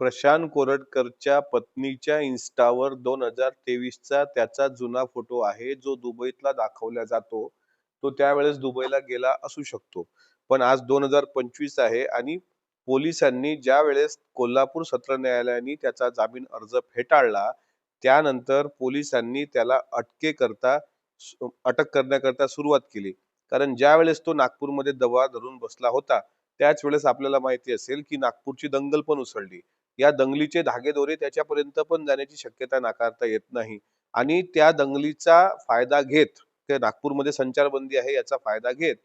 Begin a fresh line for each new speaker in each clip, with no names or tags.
प्रशांत कोरटकरच्या पत्नीच्या इन्स्टावर दोन हजार तेवीसचा त्याचा जुना फोटो आहे जो दुबईतला दाखवला जातो. तो त्यावेळेस दुबईला गेला असू शकतो. पण आज दोन हजार पंचवीस आहे आणि पोलिसांनी ज्या वेळेस कोल्हापूर सत्र न्यायालयाने त्याचा जामीन अर्ज फेटाळला त्यानंतर पोलिसांनी त्याला अटके करता अटक करण्याकरता सुरुवात केली. कारण ज्या वेळेस तो नागपूरमध्ये दबा धरून बसला होता त्याच वेळेस आपल्याला माहिती असेल की नागपूरची दंगल पण उसळली. या दंगलीचे धागेदोरे त्याच्यापर्यंत पण जाण्याची शक्यता नाकारता येत नाही. आणि त्या दंगलीचा फायदा घेत ते नागपूरमध्ये संचारबंदी आहे याचा फायदा घेत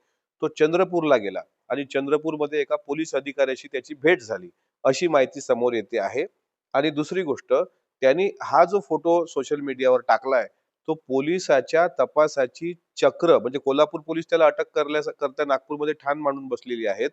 तो चंद्रपूरला गेला. आणि चंद्रपूरमध्ये एका पोलीस अधिकाऱ्याशी त्याची भेट झाली अशी माहिती समोर येते आहे. आणि दुसरी गोष्ट त्यांनी हा जो फोटो सोशल मीडियावर टाकलाय तो पोलिसाच्या तपासाची चक्र म्हणजे कोल्हापूर पोलीस त्याला अटक करल्या करता नागपूरमध्ये ठाण मांडून बसलेली आहेत.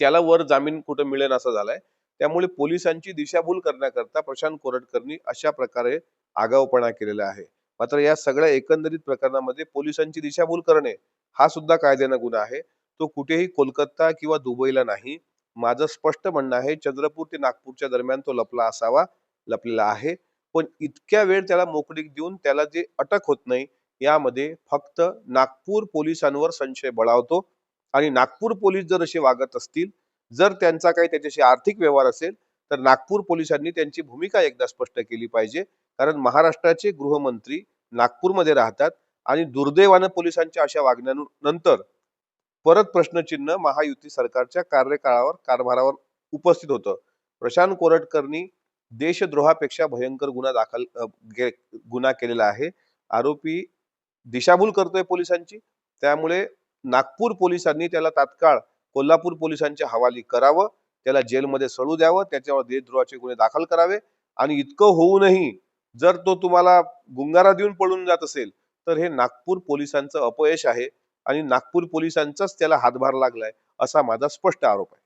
त्याला वर जामीन कुठं मिळेल असा झालाय. त्यामुळे पोलिसांची दिशाभूल करण्याकरता प्रशांत कोरटकरनी अशा प्रकारे आगाऊपणा केलेला आहे. मात्र या सगळ्या एकंदरीत प्रकरणामध्ये पोलिसांची दिशाभूल करणे हा सुद्धा कायद्यानं गुन्हा आहे. तो कुठेही कोलकाता किंवा दुबईला नाही. माझं स्पष्ट म्हणणं आहे चंद्रपूर ते नागपूरच्या दरम्यान तो लपला असावा लपलेला आहे. पण इतक्या वेळ त्याला मोकळीक देऊन त्याला जे अटक होत नाही यामध्ये फक्त नागपूर पोलिसांवर संशय बळावतो. आणि नागपूर पोलीस जर असे वागत असतील जर त्यांचा काही त्याच्याशी आर्थिक व्यवहार असेल तर नागपूर पोलिसांनी त्यांची भूमिका एकदा स्पष्ट केली पाहिजे. कारण महाराष्ट्राचे गृहमंत्री नागपूरमध्ये राहतात आणि दुर्दैवानं पोलिसांच्या अशा वागण्यानंतर परत प्रश्नचिन्ह महायुती सरकारच्या कार्यकाळावर कारभारावर उपस्थित होतं. प्रशांत कोरटकरनी देशद्रोहापेक्षा भयंकर गुन्हा दाखल गुन्हा केलेला आहे. आरोपी दिशाभूल करतोय पोलिसांची. त्यामुळे नागपूर पोलिसांनी त्याला तात्काळ कोल्हापूर पोलिसांच्या हवाली करावं त्याला जेलमध्ये सळू द्यावं त्याच्यावर देशद्रोहाचे गुन्हे दाखल करावे आणि इतकं होऊनही जर तो तुम्हाला गुंगारा देऊन पळून जात असेल तर हे नागपूर पोलिसांचं अपयश आहे आणि नागपूर पोलिसांचाच त्याला हातभार लागलाय असा माझा स्पष्ट आरोप आहे.